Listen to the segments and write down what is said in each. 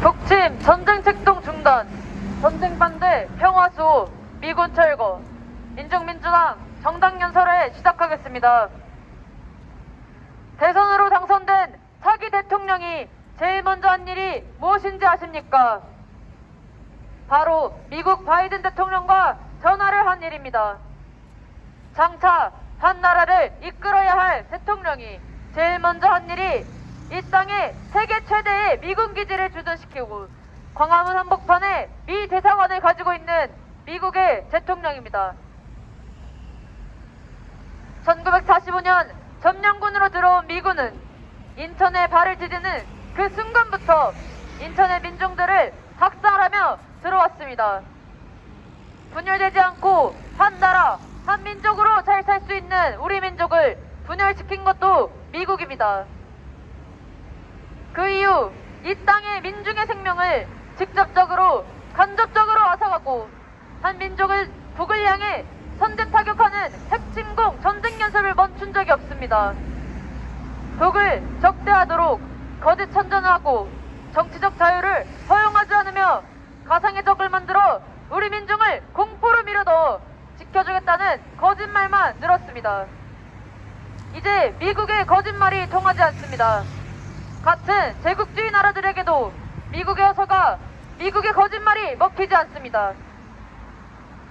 북침 전쟁 책동 중단, 전쟁 반대 평화수호, 미군 철거, 민중민주당 정당 연설회 시작하겠습니다. 대선으로 당선된 차기 대통령이 제일 먼저 한 일이 무엇인지 아십니까? 바로 미국 바이든 대통령과 전화를 한 일입니다. 장차 한 나라를 이끌어야 할 대통령이 제일 먼저 한 일이 이 땅에 세계 최대의 미군 기지를 주둔시키고 광화문 한복판에 미 대사관을 가지고 있는 미국의 대통령입니다. 1945년 점령군으로 들어온 미군은 인천에 발을 디디는 그 순간부터 인천의 민중들을 학살하며 들어왔습니다. 분열되지 않고 한 나라, 한 민족으로 잘 살 수 있는 우리 민족을 분열시킨 것도 미국입니다. 그 이후 이 땅의 민중의 생명을 직접적으로 간접적으로 앗아가고 한 민족을 북을 향해 선제 타격하는 핵침공 전쟁 연습을 멈춘 적이 없습니다. 북을 적대하도록 거짓 천전하고 정치적 자유를 허용하지 않으며 가상의 적을 만들어 우리 민중을 공포로 밀어넣어 지켜주겠다는 거짓말만 늘었습니다. 이제 미국의 거짓말이 통하지 않습니다. 같은 제국주의 나라들에게도 미국의 어서가 미국의 거짓말이 먹히지 않습니다.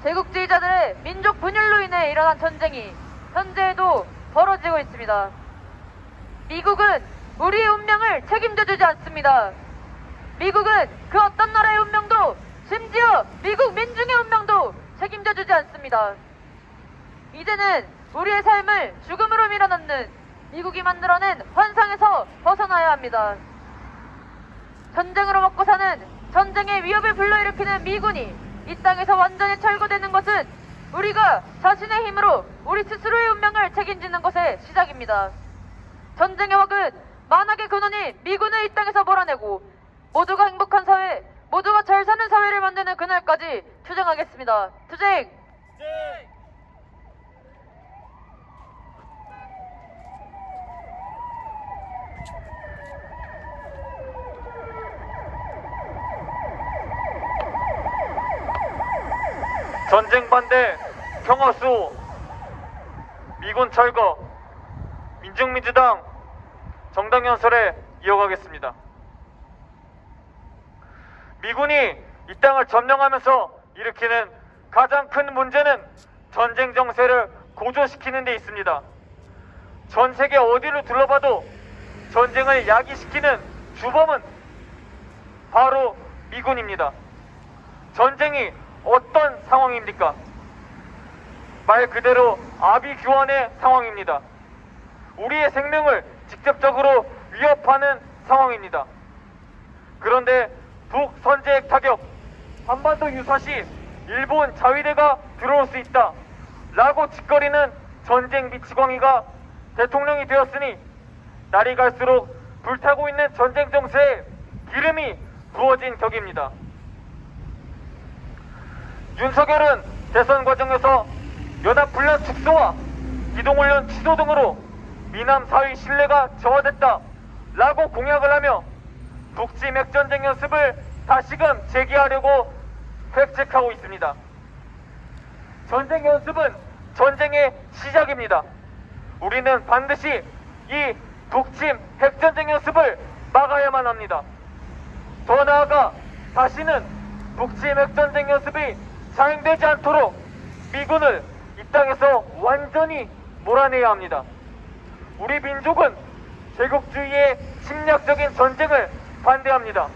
제국주의자들의 민족 분열로 인해 일어난 전쟁이 현재에도 벌어지고 있습니다. 미국은 우리의 운명을 책임져주지 않습니다. 미국은 그 어떤 나라의 운명도 심지어 미국 민중의 운명도 책임져주지 않습니다. 이제는 우리의 삶을 죽음으로 밀어넣는 미국이 만들어낸 환상에서 벗어나야 합니다. 전쟁으로 먹고 사는 전쟁의 위협을 불러일으키는 미군이 이 땅에서 완전히 철거되는 것은 우리가 자신의 힘으로 우리 스스로의 운명을 책임지는 것의 시작입니다. 전쟁의 wak은 만악의 근원이 미군을 이 땅에서 몰아내고 모두가 행복한 사회, 모두가 잘 사는 사회를 만드는 그날까지 투쟁하겠습니다. 투쟁! 전쟁 반대 평화수 미군 철거 민중민주당 정당 연설에 이어가겠습니다. 미군이 이 땅을 점령하면서 일으키는 가장 큰 문제는 전쟁 정세를 고조시키는 데 있습니다. 전 세계 어디를 둘러봐도 전쟁을 야기시키는 주범은 바로 미군입니다. 전쟁이 어떤 상황입니까? 말 그대로 아비규환의 상황입니다. 우리의 생명을 직접적으로 위협하는 상황입니다. 그런데 북 선제핵 타격, 한반도 유사시 일본 자위대가 들어올 수 있다. 라고 짓거리는 전쟁 미치광이가 대통령이 되었으니 날이 갈수록 불타고 있는 전쟁 정세에 기름이 부어진 격입니다. 윤석열은 대선 과정에서 연합훈련 축소와 기동훈련 취소 등으로 미남 사회 신뢰가 저하됐다 라고 공약을 하며 북지 맥전쟁 연습을 다시금 재개하려고 획책하고 있습니다. 전쟁 연습은 전쟁의 시작입니다. 우리는 반드시 이 북침 핵전쟁 연습을 막아야만 합니다. 더 나아가 다시는 북침 핵전쟁 연습이 자행되지 않도록 미군을 이 땅에서 완전히 몰아내야 합니다. 우리 민족은 제국주의의 침략적인 전쟁을 반대합니다.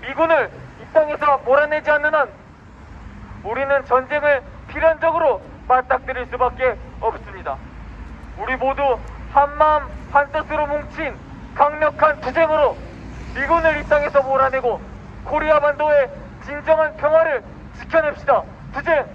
미군을 이 땅에서 몰아내지 않는 한 우리는 전쟁을 필연적으로 맞닥뜨릴 수밖에 없습니다. 우리 모두 한마음 한뜻으로 뭉친 강력한 투쟁으로 미군을 이 땅에서 몰아내고 코리아 반도의 진정한 평화를 지켜냅시다. 투쟁!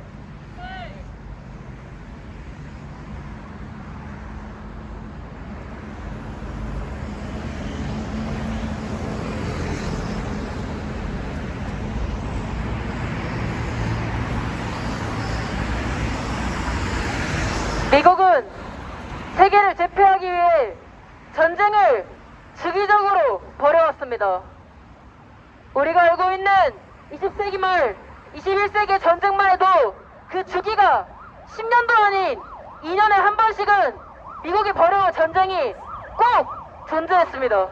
미국은 세계를 제패하기 위해 전쟁을 주기적으로 벌여왔습니다. 우리가 알고 있는 20세기 말 21세기의 전쟁만 해도 그 주기가 10년도 아닌 2년에 한 번씩은 미국이 벌여온 전쟁이 꼭 존재했습니다.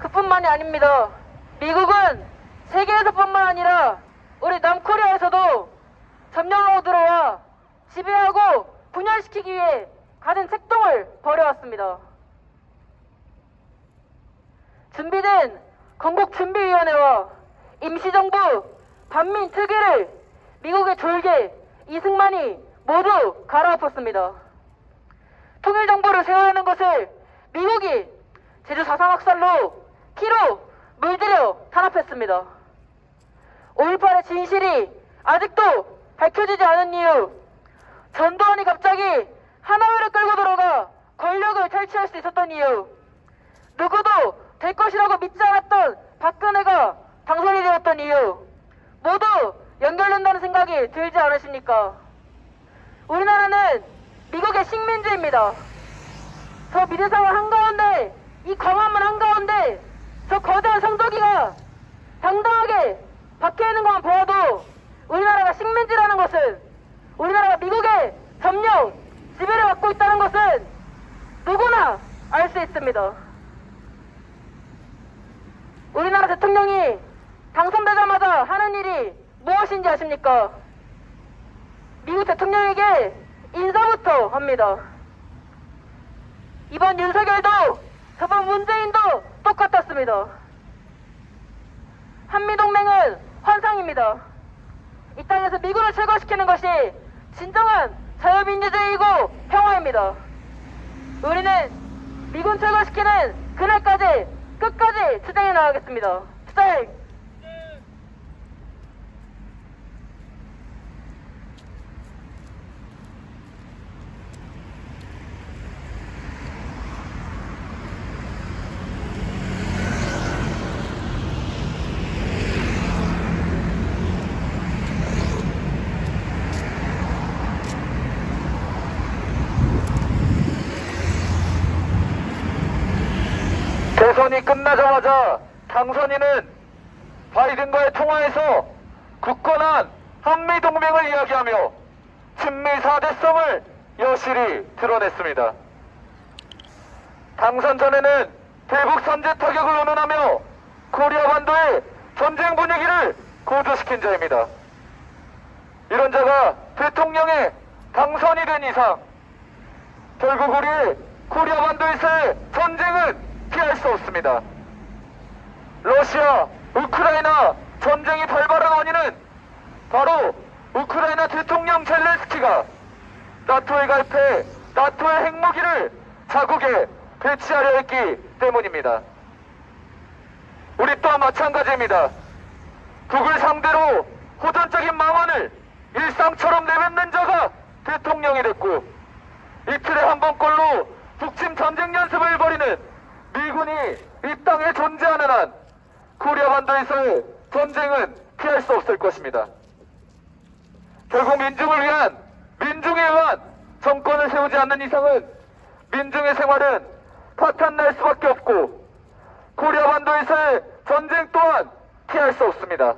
그뿐만이 아닙니다. 미국은 세계에서뿐만 아니라 우리 남코리아에서도 점령하고 들어와 지배하고 분열시키기 위해 가진 책동을 벌여왔습니다. 준비된 건국준비위원회와 임시정부 반민특위를 미국의 졸개 이승만이 모두 갈아엎었습니다. 통일정부를 세워야 하는 것을 미국이 제주 4.3 학살로 피로 물들여 탄압했습니다. 5.18의 진실이 아직도 밝혀지지 않은 이유 전두환이 갑자기 하나회를 끌고 들어가 권력을 탈취할 수 있었던 이유 누구도 될 것이라고 믿지 않았던 박근혜가 당선이 되었던 이유 모두 연결된다는 생각이 들지 않으십니까? 우리나라는 미국의 식민지입니다. 저 미래상을 한가운데 이 광화문 한가운데 저 거대한 성도기가 당당하게 박혀 있는 것만 보아도 우리나라가 식민지라는 것은 우리나라가 미국의 점령 지배를 받고 있다는 것은 누구나 알 수 있습니다. 우리나라 대통령이 당선되자마자 하는 일이 무엇인지 아십니까? 미국 대통령에게 인사부터 합니다. 이번 윤석열도 저번 문재인도 똑같았습니다. 한미동맹은 환상입니다. 이 땅에서 미군을 철거시키는 것이 진정한 자유민주주의이고 평화입니다. 우리는 미군 철거시키는 그날까지 끝까지 투쟁해 나가겠습니다. 투쟁! 대선이 끝나자마자 당선인은 바이든과의 통화에서 굳건한 한미동맹을 이야기하며 친미 4대성을 여실히 드러냈습니다. 당선 전에는 대북 선제 타격을 운운하며 코리아 반도의 전쟁 분위기를 고조시킨 자입니다. 이런 자가 대통령에 당선이 된 이상 결국 우리 코리아 반도에서의 전쟁은 피할 수 없습니다. 러시아, 우크라이나 전쟁이 발발한 원인은 바로 우크라이나 대통령 젤렌스키가 나토에 가입해 나토의 핵무기를 자국에 배치하려 했기 때문입니다. 우리 또한 마찬가지입니다. 북을 상대로 호전적인 망언을 일상처럼 내뱉는 자가 대통령이 됐고 이틀에 한 번꼴로 북침 전쟁 연습을 벌이는 미군이 이 땅에 존재하는 한 코리아 반도에서의 전쟁은 피할 수 없을 것입니다. 결국 민중을 위한 민중에 의한 정권을 세우지 않는 이상은 민중의 생활은 파탄날 수밖에 없고 코리아 반도에서의 전쟁 또한 피할 수 없습니다.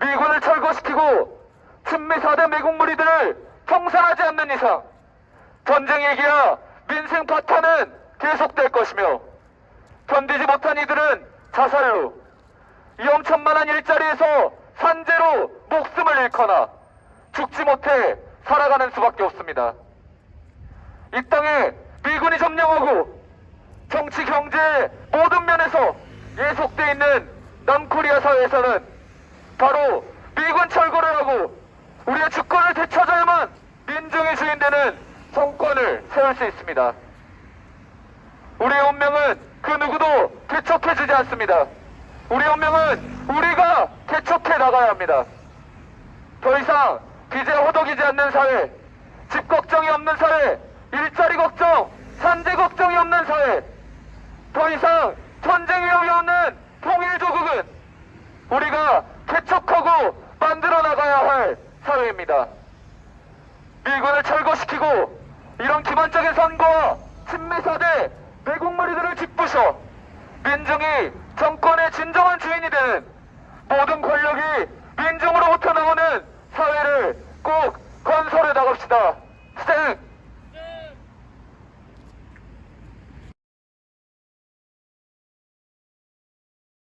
미군을 철거시키고 친미 4대 매국 무리들을 청산하지 않는 이상 전쟁 얘기야 민생 파탄은 계속될 것이며 견디지 못한 이들은 자살로 위험천만한 일자리에서 산재로 목숨을 잃거나 죽지 못해 살아가는 수밖에 없습니다. 이 땅에 미군이 점령하고 정치 경제 모든 면에서 예속돼 있는 남코리아 사회에서는 바로 미군 철거를 하고 우리의 주권을 되찾아야만 민중의 주인 되는 정권을 세울 수 있습니다. 우리의 운명은 그 누구도 개척해주지 않습니다. 우리의 운명은 우리가 개척해 나가야 합니다. 더 이상 빚에 호덕이지 않는 사회, 집 걱정이 없는 사회, 일자리 걱정, 산재 걱정이 없는 사회, 더 이상 전쟁 위험이 없는 통일조국은 우리가 개척하고 만들어 나가야 할 사회입니다. 미군을 철거시키고 이런 기본적인 선거와 친미사대 민중이 정권의 진정한 주인이 되는 모든 권력이 민중으로부터 나오는 사회를 꼭 건설해 나갑시다.